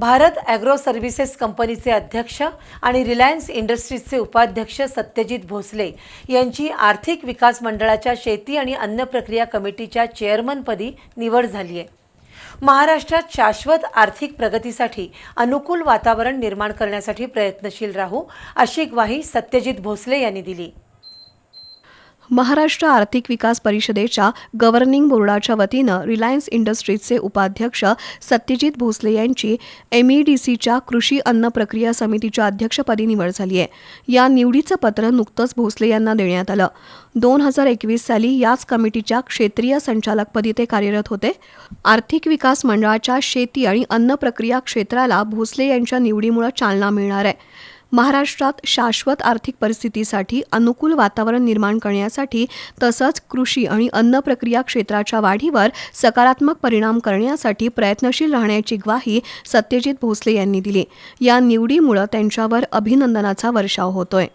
Bharat agro services कंपनीचे अध्यक्ष आणि रिलायन्स इंडस्ट्रीजचे उपाध्यक्ष सत्यजित भोसले यांची आर्थिक विकास मंडळाच्या शेती आणि अन्न प्रक्रिया कमिटीच्या चेअरमनपदी निवड झाली आहे. महाराष्ट्रात शाश्वत आर्थिक प्रगतीसाठी अनुकूल वातावरण निर्माण करण्यासाठी प्रयत्नशील राहू अशी ग्वाही सत्यजित भोसले यांनी दिली. महाराष्ट्र आर्थिक विकास परिषदेच्या गव्हर्निंग बोर्डाच्या वतीनं रिलायन्स इंडस्ट्रीजचे उपाध्यक्ष सत्यजित भोसले यांची एमईडीसीच्या कृषी अन्न प्रक्रिया समितीच्या अध्यक्षपदी निवड झाली आहे. या निवडीचं पत्र नुकतंच भोसले यांना देण्यात आलं. दोन हजार एकवीस साली याच कमिटीच्या क्षेत्रीय संचालकपदी ते कार्यरत होते. आर्थिक विकास मंडळाच्या शेती आणि अन्न प्रक्रिया क्षेत्राला भोसले यांच्या निवडीमुळे चालना मिळणार आहे. महाराष्ट्रात शाश्वत आर्थिक परिस्थितीसाठी अनुकूल वातावरण निर्माण करण्यासाठी तसंच कृषी आणि अन्न प्रक्रिया क्षेत्राच्या वाढीवर सकारात्मक परिणाम करण्यासाठी प्रयत्नशील राहण्याची ग्वाही सत्यजित भोसले यांनी दिली. या निवडीमुळं त्यांच्यावर अभिनंदनाचा वर्षाव होतोय.